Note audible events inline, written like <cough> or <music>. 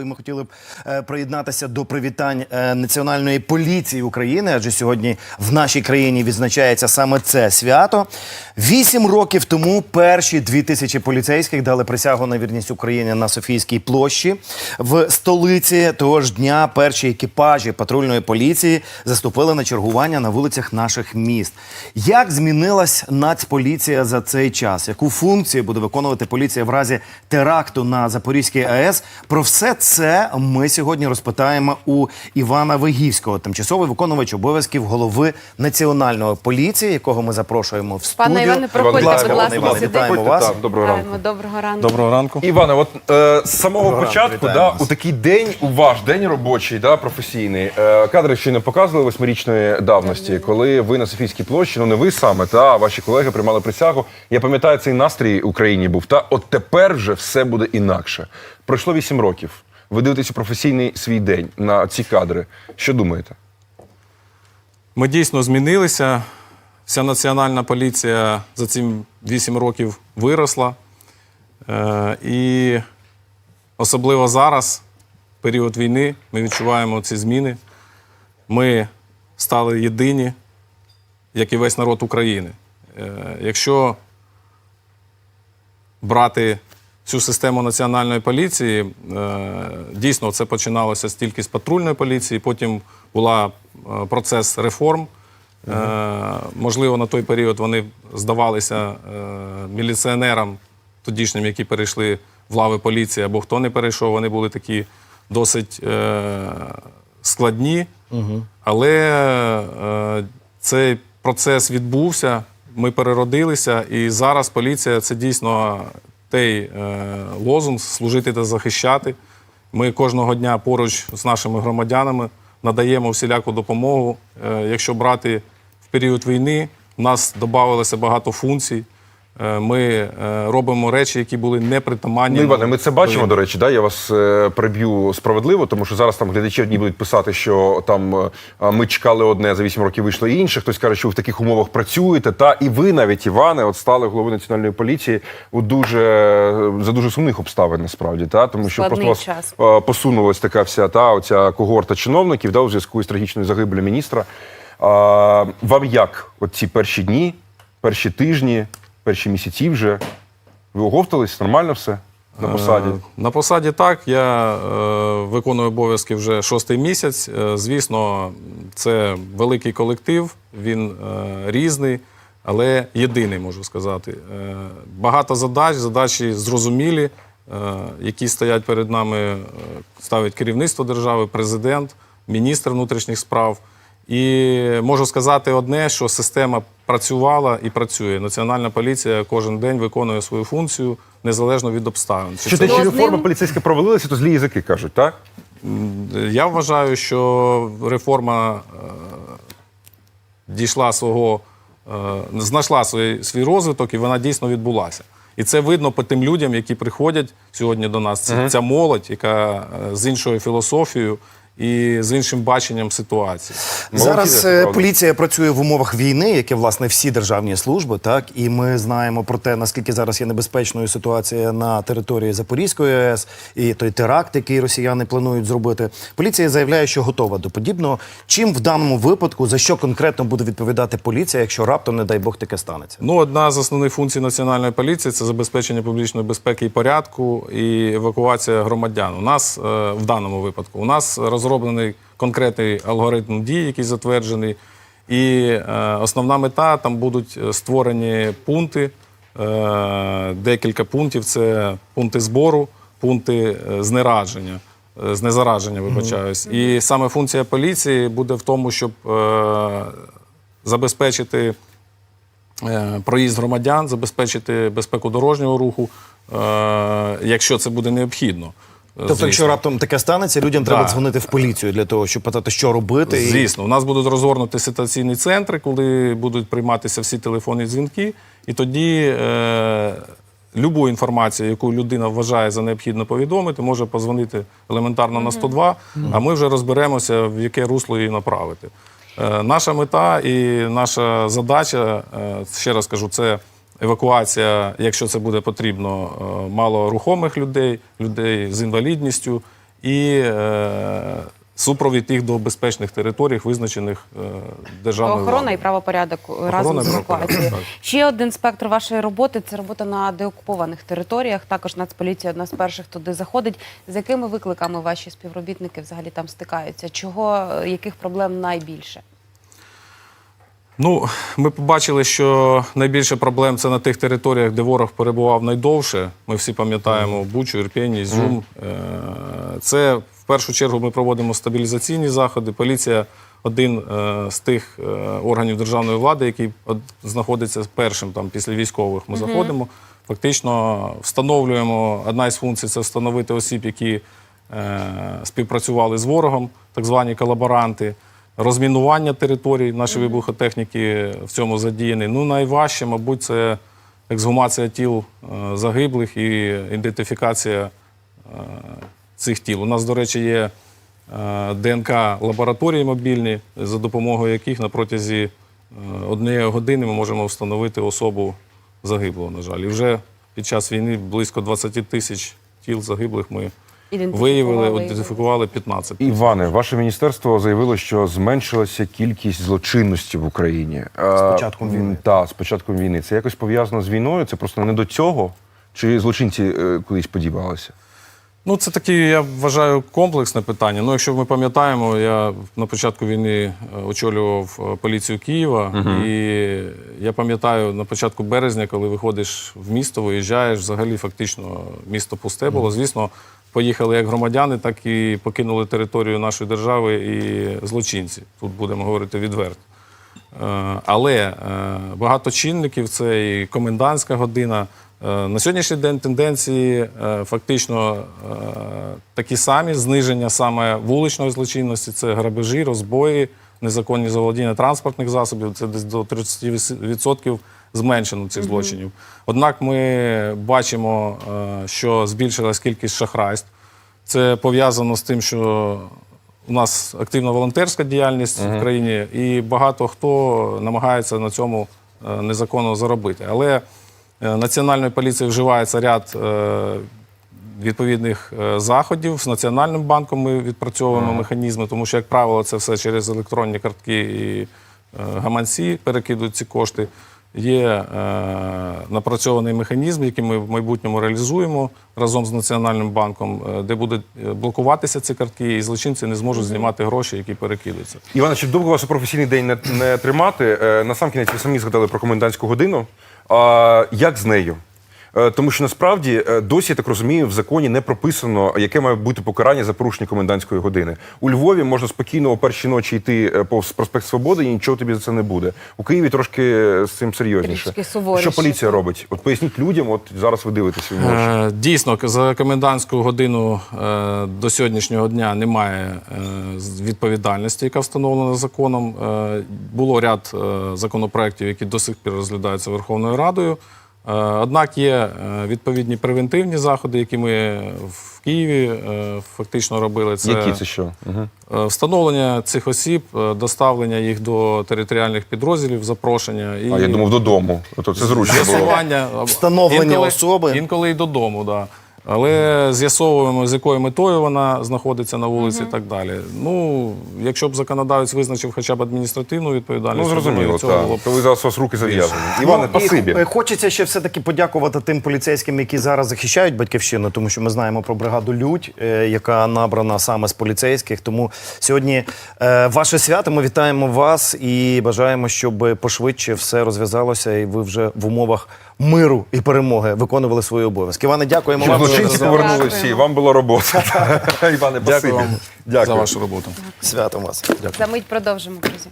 І ми хотіли б е, приєднатися до привітань е, Національної поліції України, адже сьогодні в нашій країні відзначається саме це свято. Вісім років тому перші дві тисячі поліцейських дали присягу на вірність Україні на Софійській площі в столиці. Того ж дня перші екіпажі патрульної поліції заступили на чергування на вулицях наших міст. Як змінилась Нацполіція за цей час? Яку функцію буде виконувати поліція в разі теракту на Запорізькій АЕС? Про все це ми сьогодні розпитаємо у Івана Вигівського, тимчасовий виконувач обов'язків голови національної поліції, якого ми запрошуємо в студію. Пане Іване, проходьте, Будь ласка, ласка, Іване, вітаємо вас. так, доброго ранку. Доброго ранку. Доброго ранку. Іване, от е, з самого Доброго ранку, початку, вітаємо да, вас. у такий день, у ваш день робочий, да, професійний, е, кадри ще не показували восьмирічної давності, коли ви на Софійській площі, ну не ви саме, та а ваші колеги приймали присягу. Я пам'ятаю, цей настрій в Україні був. Та от тепер вже все буде інакше. Пройшло вісім років. Ви дивитесь професійний свій день на ці кадри. Що думаєте? Ми дійсно змінилися. Вся національна поліція за ці 8 років виросла. Е, і особливо зараз, в період війни, ми відчуваємо ці зміни. Ми стали єдині, як і весь народ України. Е, якщо брати цю систему національної поліції, е, дійсно це починалося тільки з патрульної поліції, потім була е, процес реформ. Е, Можливо, на той період вони здавалися міліціонерам тодішнім, які перейшли в лави поліції, або хто не перейшов, вони були такі досить складні. Але е, цей процес відбувся, ми переродилися, і зараз поліція це дійсно той е, лозунг служити та захищати. Ми кожного дня поруч з нашими громадянами надаємо всіляку допомогу. Е, якщо брати в період війни, у нас додавалося багато функцій. Е, Ми е, робимо речі, які були непритаманні. Ну, Іване, ми це бачимо, до до речі, да? я вас е, приб'ю справедливо, тому що зараз там глядачі одні будуть писати, що там ми чекали одне, за 8 років вийшло інше. Хтось каже, що ви в таких умовах працюєте. Та і ви навіть, Іване, от стали головою національної поліції у дуже за дуже сумних обставин, насправді, та тому що Складний просто час. вас посунулась така вся та оця когорта чиновників, да, у зв'язку із трагічною загибелю міністра. А, вам як от ці перші дні, перші тижні, перші місяці вже? Ви оговтались? Нормально все на посаді? Е, На посаді так. Я е, виконую обов'язки вже шостий місяць. Е, звісно, це великий колектив, він різний, але єдиний, можу сказати. Багато задач, задачі зрозумілі, які стоять перед нами, ставить керівництво держави, президент, міністр внутрішніх справ. І можу сказати одне, що система працювала і працює. Національна поліція кожен день виконує свою функцію незалежно від обставин. Чи Що це- те, що Ну, з реформа поліцейська провалилася, то злі язики кажуть, так? Я вважаю, що реформа е, дійшла свого, е, знайшла свій, свій розвиток, і вона дійсно відбулася. І це видно по тим людям, які приходять сьогодні до нас. Це ця молодь, яка е, з іншою філософією і з іншим баченням ситуації. Зараз Молодці, е, поліція працює в умовах війни, як і власне всі державні служби. Так і ми знаємо про те, наскільки зараз є небезпечною ситуація на території Запорізької АЕС і той теракт, який росіяни планують зробити. Поліція заявляє, що готова до подібного. Чим в даному випадку за що конкретно буде відповідати поліція, якщо раптом, не дай Бог, таке станеться? Ну, одна з основних функцій національної поліції це забезпечення публічної безпеки і порядку і евакуація громадян. У нас е, в даному випадку у нас розроблений конкретний алгоритм дій, який затверджений. І е, основна мета там будуть е, створені пункти, е, декілька пунктів. Це пункти збору, пункти е, знерадження, е, знезараження, вибачаюсь. І саме функція поліції буде в тому, щоб е, забезпечити е, проїзд громадян, забезпечити безпеку дорожнього руху, е, якщо це буде необхідно. Тобто, Звісно. якщо раптом таке станеться, людям треба Да. дзвонити в поліцію для того, щоб питати, що робити. і- Звісно, у нас будуть розгорнуті ситуаційні центри, коли будуть прийматися всі телефонні дзвінки, і тоді е, любу інформацію, яку людина вважає за необхідно повідомити, може позвонити елементарно на 102, а ми вже розберемося, в яке русло її направити. Е, наша мета і наша задача, е, ще раз кажу, це евакуація, якщо це буде потрібно, е, малорухомих людей, людей з інвалідністю і е, супровід їх до безпечних територій, визначених е, державною Охорона владою. і правопорядок разом з евакуацією. Ще один спектр вашої роботи це робота на деокупованих територіях. Також Нацполіція одна з перших туди заходить. З якими викликами ваші співробітники взагалі там стикаються? Чого яких проблем найбільше? Ну, ми побачили, що найбільше проблем це на тих територіях, де ворог перебував найдовше. Ми всі пам'ятаємо Бучу, Ірпінь, Ізюм. Е, Це в першу чергу ми проводимо стабілізаційні заходи. Поліція один е, з тих е, органів державної влади, який знаходиться першим там після військових. Ми заходимо. Фактично встановлюємо одна із функцій це встановити осіб, які співпрацювали з ворогом, так звані колаборанти. Розмінування територій, наші вибухотехніки в цьому задіяні. Ну, найважче, мабуть, це ексгумація тіл е, загиблих і ідентифікація е, цих тіл. У нас, до речі, є е, ДНК-лабораторії мобільні, за допомогою яких на протязі однієї години ми можемо встановити особу загиблого, на жаль. І вже під час війни близько 20 тисяч тіл загиблих ми виявили, виявили. ідентифікували 15. Іване, ваше міністерство заявило, що зменшилася кількість злочинності в Україні. З початком війни. Так, з початком війни. Це якось пов'язано з війною? Це просто не до цього? Чи злочинці е, кудись подівалися? Ну, це таке, я вважаю, комплексне питання. Ну, якщо ми пам'ятаємо, я на початку війни е, очолював е, поліцію Києва, і я пам'ятаю на початку березня, коли виходиш в місто, виїжджаєш, взагалі фактично місто пусте було. Звісно, поїхали як громадяни, так і покинули територію нашої держави і злочинці. Тут будемо говорити відверто. Е, Але е, багато чинників це і комендантська година. Е, На сьогоднішній день тенденції фактично такі самі зниження саме вуличної злочинності це грабежі, розбої, незаконні заволодіння транспортних засобів. Це десь до 30% зменшено цих злочинів. Однак ми бачимо, що збільшилась кількість шахрайств. Це пов'язано з тим, що у нас активна волонтерська діяльність в країні, і багато хто намагається на цьому е, незаконно заробити. Але е, Національною поліцією вживається ряд е, відповідних заходів. З Національним банком ми відпрацьовуємо механізми, тому що, як правило, це все через електронні картки і гаманці перекидують ці кошти. Є е, напрацьований механізм, який ми в майбутньому реалізуємо разом з Національним банком, е, де будуть е, блокуватися ці картки, і злочинці не зможуть знімати гроші, які перекидаються. Івана, щоб довго вас у професійний день не, не тримати, е, насамкінець ви самі згадали про комендантську годину. А, як з нею? Е, Тому що насправді е, досі, я так розумію, в законі не прописано, яке має бути покарання за порушення комендантської години. У Львові можна спокійно о першій ночі йти е, повз проспект Свободи і нічого тобі за це не буде. У Києві трошки з цим серйозніше. Що поліція робить? От поясніть людям, от зараз ви дивитеся в. Е, Дійсно, за комендантську годину е, до сьогоднішнього дня немає е, з- відповідальності, яка встановлена законом. Е, Було ряд е, законопроєктів, які до сих пір розглядаються Верховною Радою. Е, Однак є е, відповідні превентивні заходи, які ми в Києві е, фактично робили. Це, Які це що? Угу. встановлення цих осіб, доставлення їх до територіальних підрозділів, запрошення. І... А я думав додому. То це зручно було. Встановлення особи. Інколи і додому, да. Але з'ясовуємо, з якою метою вона знаходиться на вулиці і так далі. Ну, якщо б законодавець визначив хоча б адміністративну Ну, відповідальність, то, зрозуміло, так. було б Коли зараз у вас руки зав'язані. Іване, Ну, і, спасибі. е, Хочеться ще все-таки подякувати тим поліцейським, які зараз захищають батьківщину, тому що ми знаємо про бригаду Людь, е, яка набрана саме з поліцейських. Тому сьогодні е, ваше свято. Ми вітаємо вас і бажаємо, щоб пошвидше все розв'язалося, і ви вже в умовах миру і перемоги виконували свої обов'язки. Іване, дякуємо вам. Злочинці Дякуємо. повернулися, і вам була робота. <laughs> Іване, Дякую вам Дякую. за вашу роботу. Святом вас. За мить продовжимо, друзі.